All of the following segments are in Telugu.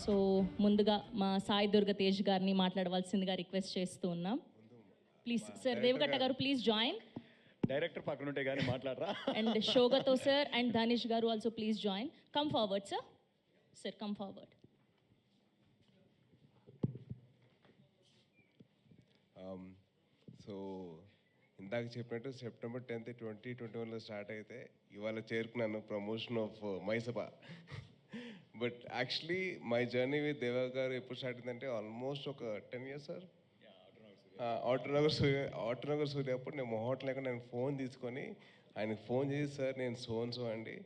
సో ముందుగా మా సాయి దుర్గ తేజ్ గారిని మాట్లాడవలసిందిగా రిక్వెస్ట్ చేస్తూ ఉన్నాం. ప్లీజ్ సార్ దేవగట్ట గారు. ప్లీజ్ జాయిన్ డైరెక్టర్ పక్కన ఉంటే కానీ మాట్లాడరా? And షోగతో sir and Dhanish garu also please join come forward sir sir come forward so ఇందాక చెప్పినట్టు సెప్టెంబర్ టెన్త్ ట్వంటీ ట్వంటీ వన్లో స్టార్ట్ అయితే ఇవాళ చేరుకున్నాను promotion of మైసభ but actually my journey with Deva garu ఎప్పుడు స్టార్ట్ అయిందంటే ఆల్మోస్ట్ ఒక ten years sir Autonagar Surya Autonagar Surya అప్పుడు నేను మొహోట్ లేక నేను ఫోన్ తీసుకొని ఆయనకి ఫోన్ చేసి సార్ నేను సోన్ సో అండి.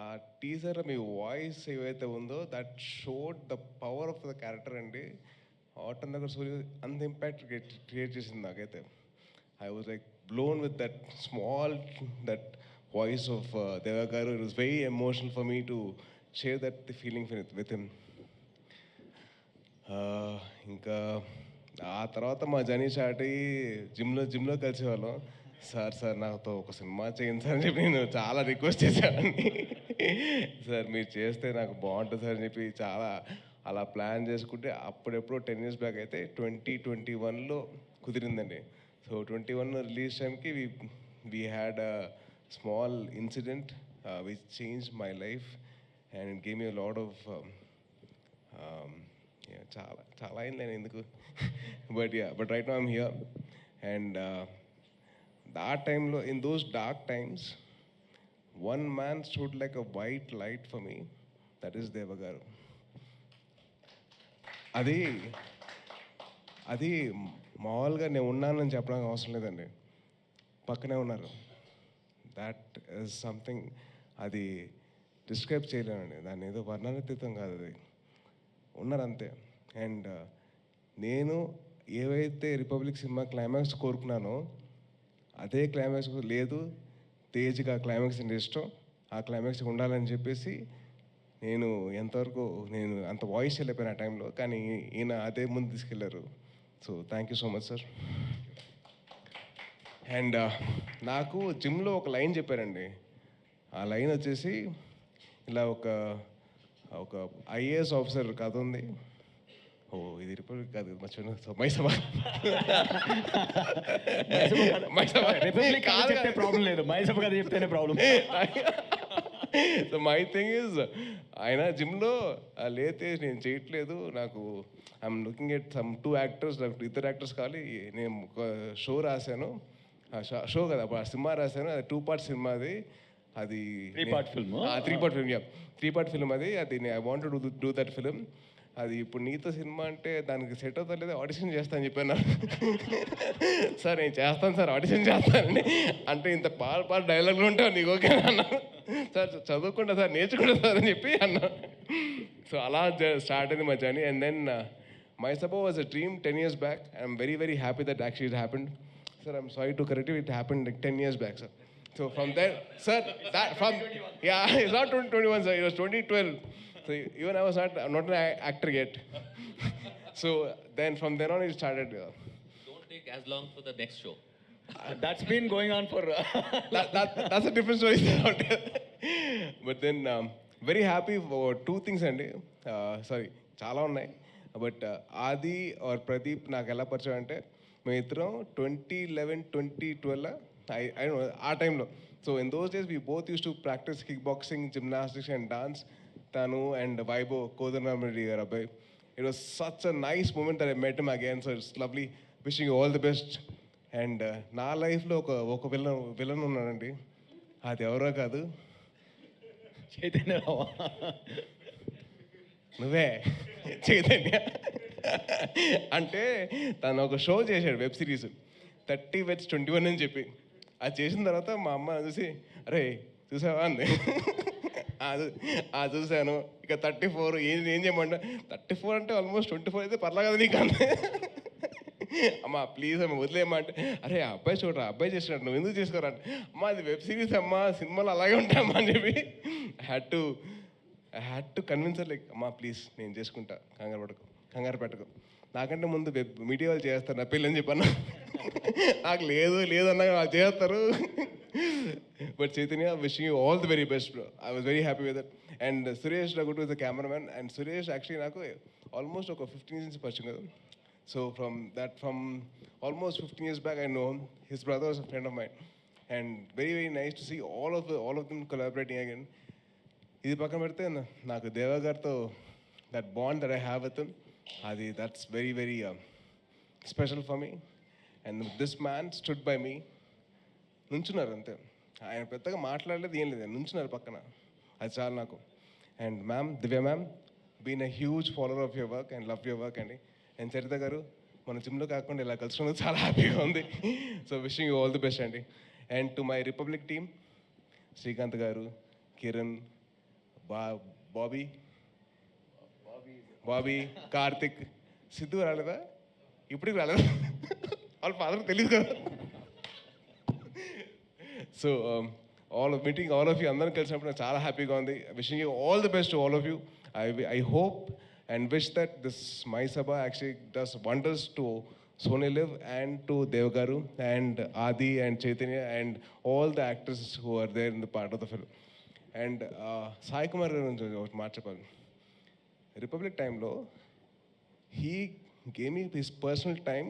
ఆ టీజర్ మీ వాయిస్ ఏవైతే ఉందో that showed the power of the character అండి. ఆటోనగర్ సూర్య అంత ఇంపాక్ట్ క్రియేట్ చేసింది నాకైతే. I was like blown with that small that voice of Deva garu it was very emotional for me to share that the feeling with him ఇంకా ఆ తర్వాత మా జనీ షాటి జిమ్లో జిమ్లో కలిసేవాళ్ళం. సార్ సార్ నాతో ఒక సినిమా చేయండి సార్ అని చెప్పి నేను చాలా రిక్వెస్ట్ చేశానండి సార్ మీరు చేస్తే నాకు బాగుంటుంది సార్ అని చెప్పి చాలా అలా ప్లాన్ చేసుకుంటే అప్పుడెప్పుడు టెన్ ఇయర్స్ బ్యాక్ అయితే ట్వంటీ ట్వంటీ వన్లో కుదిరిందండి. సో ట్వంటీ వన్ రిలీజ్ టైంకి we we had a small incident which change my life and it game you lot of చాలా చాలా అయింది నేను ఎందుకు? But ya but right I'm here and ఆ టైంలో in those dark times one man stood like a white light for me that is Deva garu అది అది మామూలుగా నేను ఉన్నానని చెప్పడానికి అవసరం లేదండి. పక్కనే ఉన్నారు. దాట్ ఇస్ సంథింగ్ అది డిస్క్రైబ్ చేయలేనండి. దాన్ని ఏదో వర్ణనాతీతం కాదు అది. ఉన్నారు అంతే అండ్ uh, నేను ఏవైతే రిపబ్లిక్ సినిమా క్లైమాక్స్ కోరుకున్నానో అదే క్లైమాక్స్ లేదు. తేజ్గా ఆ క్లైమాక్స్ అంటే ఇష్టం. ఆ క్లైమాక్స్ ఉండాలని చెప్పేసి నేను ఎంతవరకు నేను అంత వాయిస్ వెళ్ళిపోయిన ఆ టైంలో కానీ ఈయన అదే ముందు తీసుకెళ్ళారు. So thank you so much sir and uh, నాకు జిమ్లో ఒక లైన్ చెప్పారండి. ఆ లైన్ వచ్చేసి ఇలా ఒక ఒక ఐఏఎస్ ఆఫీసర్ కథ ఉంది ఓ ఇది రిపబ్లిక్ కాదు మర్చిపోయిన. మైసభ మైసభ రిపబ్లిక్ కాదు చెప్తే ప్రాబ్లం లేదు. మైసభ కథ చెప్తేనే problem so my thing is ఆయన జిమ్లో లేతే నేను చేయట్లేదు. నాకు I'm looking at some two actors నాకు ఇద్దరు యాక్టర్స్ కావాలి. నేను ఒక షో రాశాను. షో కదా అప్పుడు సినిమా రాశాను. అది టూ పార్ట్ సినిమా అది అది part film, ah? Three part film three part film అది. అది I want do do that film అది ఇప్పుడు నీతో సినిమా అంటే దానికి సెట్ అవుతా లేదా ఆడిషన్ చేస్తా అని చెప్పాను. సార్ నేను చేస్తాను సార్ ఆడిషన్ చేస్తానండి అంటే ఇంత పాల పాల డైలాగులు ఉంటావు నీకు ఓకే అన్న. సార్ చదువుకుంటా సార్ నేర్చుకుంటా సార్ అని చెప్పి అన్న. సో అలా స్టార్ట్ అయింది మా journey and then my support was a dream ten years back I'm very very happy that actually it happened sir I'm sorry to correct it happened ten years back sir So from then sir that from yeah it's not 2021 sir it was 2012 so even i was not I'm not an a- actor yet so then from then on it started uh, Don't take as long for the next show. That's been going on for that, that, that's a different story but then um, very happy for two things అండి సారీ చాలా ఉన్నాయి బట్ ఆది ఆర్ ప్రదీప్ నాకు ఎలా పరిచయం అంటే మేము ఇద్దరం twenty eleven twenty twelve I I ఆ టైంలో so in those days we both used to practice kick boxing gymnastics and dance తను అండ్ వైబో కోదనారెడ్డి గారు అబ్బాయి. It was such a nice moment I met him again so it's lovely wishing all the best and నా లైఫ్లో ఒక ఒక విలన్ విలన్ ఉన్నాడండి. అది ఎవరో కాదు. చైతన్య నువ్వే. చైతన్య. అంటే తను ఒక షో చేశాడు web series. Thirty weds twenty one అని చెప్పి. అది చేసిన తర్వాత మా అమ్మ చూసి అరే చూసావా? అంది. "ఆ, చూశాను. ఇక థర్టీ ఫోర్ ఏం ఏం చేయమంట? థర్టీ ఫోర్ అంటే ఆల్మోస్ట్ ట్వంటీ ఫోర్ అయితే పర్లా కదా నీకు అంతే అమ్మా ప్లీజ్ అమ్మ వదిలేయమ్మా అంటే అరే ఆ అబ్బాయి చూడరా అబ్బాయి చేసినట్టు నువ్వు ఎందుకు చేసుకోరా? అంటే అమ్మా అది వెబ్ సిరీస్ అమ్మా సినిమాలు అలాగే ఉంటామా? అని చెప్పి had to had to convince like అమ్మా ప్లీజ్ నేను చేసుకుంటా. కంగారు పడకు కంగారు పెట్టకు. నాకంటే ముందు వెబ్ మీడియా వాళ్ళు చేస్తారు నా పెళ్ళి అని చెప్పాను నాకు లేదు లేదన్నా వాళ్ళు చేస్తారు. But Chaitanya wishing you all the very best bro I was very happy with that and Suresh Raghutu is the cameraman and Suresh actually నాకు ఆల్మోస్ట్ ఒక ఫిఫ్టీన్ ఇయర్స్ పరిచయం కదా. So from that from almost fifteen years back I know his brother was a friend of mine and very very nice to see all of all of them collaborating again ఇది పక్కన పెడితే నాకు దేవా గారితో that bond that I have with అది that's very very special for me and this man stood by me నుంచున్నారు అంతే. ఆయన పెద్దగా మాట్లాడలేదు ఏం లేదు. నుంచున్నారు పక్కన. అది చాలు నాకు. And ma'am Divya ma'am been a huge follower of your work and love your work అండి. అండ్ చరిత గారు మన జిమ్లో కాకుండా ఇలా కలుసుకున్నది చాలా హ్యాపీగా ఉంది. So wishing you all the best అండి. And to my Republic team Srikanth గారు కిరణ్ బా బాబీ బాబీ కార్తిక్ సిద్ధు రాలేదా? ఇప్పటికి రాలేదా? వాళ్ళ ఫాదర్ తెలియదు కదా. So all meeting all of you అందరం కలిసినప్పుడు నాకు చాలా హ్యాపీగా ఉంది. Wishing you all the best all of you I I hope and wish that this my Sabha actually does wonders to Sony Liv and to Dev గారు and Aadi and Chaitanya and all the actors who are there in the part of the film and Sai Kumar గారి గురించి ఒకటి మాట చెప్పాలి. రిపబ్లిక్ టైంలో he gave me personal time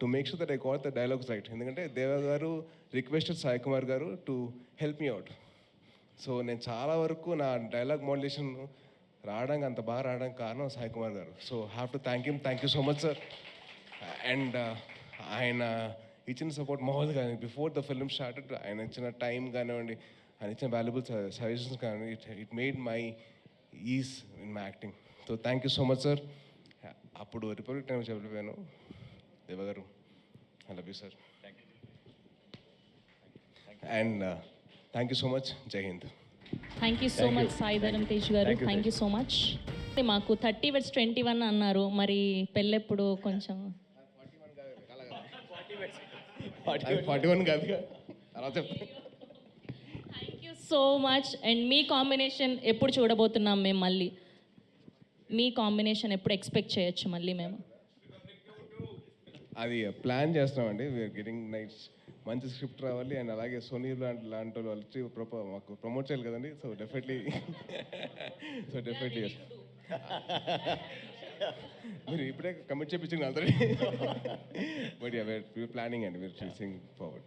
to make sure that I got the dialogues right ఎందుకంటే దేవ గారు రిక్వెస్టెడ్ సాయి కుమార్ గారు to help me out so నేను చాలా వరకు నా డైలాగ్ మోడ్యులేషన్ రావడానికి అంత బాగా రావడానికి కారణం సాయి కుమార్ గారు. So have to thank you thank you so much sir and ఆయన ఇచ్చిన సపోర్ట్ మామూలు కానీ బిఫోర్ ద ఫిల్మ్ స్టార్టెడ్ ఆయన ఇచ్చిన టైం కానివ్వండి ఆయన ఇచ్చిన వాల్యుబుల్ సజెషన్స్ కానివ్వండి it it made my ease in my acting so thank you so much sir అప్పుడు రిపబ్లిక్ టైం చెప్పిపోయాను దేవ గారు I love you sir and thank you so much జై Hind thank you so much Sai Dharam Tej గారు. Thank you, thank you so much మాకు థర్టీ వెట్స్ ట్వంటీ వన్ అన్నారు. మరి పెళ్ళెప్పుడు కొంచెం ఫార్టీ వన్ కాదు అలా చెప్తాను thank you so much and me combination ఎప్పుడు చూడబోతున్నాం మేము మళ్ళీ? మీ కాంబినేషన్ ఎప్పుడు ఎక్స్పెక్ట్ చేయొచ్చు మళ్ళీ మేము? అది ప్లాన్ చేస్తున్నామండి. వీఆర్ గెటింగ్ నైట్స్ మంచి స్క్రిప్ట్ రావాలి. అండ్ అలాగే సోనీ లాంటి లాంటి వాళ్ళు వచ్చి మాకు ప్రమోట్ చేయాలి కదండి. సో డెఫినెట్లీ సో డెఫినెట్లీ మీరు ఇప్పుడే కమిట్ చేయించింది ఆల్రెడీ బట్ యూ ప్లానింగ్ అండి we are choosing forward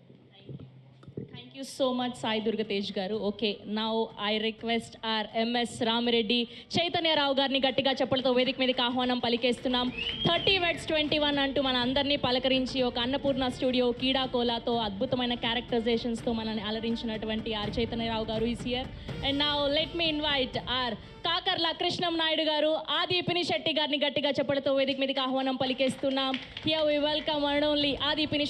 thank you so much Sai Durga Tej గారు. Okay now I request R MS Ramireddy Chaitanya Rao గారిని గట్టిగా చెప్పలతో వేదిక మీదకి ఆహ్వానం పలికేస్తున్నాం. థర్టీ వెడ్స్ ట్వంటీ వన్ అంటూ మన అందరినీ పలకరించి ఒక అన్నపూర్ణ స్టూడియో కీడా కోలాతో అద్భుతమైన క్యారెక్టరైజేషన్స్తో మనల్ని అలరించినటువంటి ఆర్ చైతన్యరావు గారు this year and now let me invite our Kakarla Krishnam Naidu గారు ఆది పినిశెట్టి గారిని గట్టిగా చెప్పలతో వేదిక మీదకి ఆహ్వానం పలికేస్తున్నాం. Here we welcome and only Aadi Pinisetty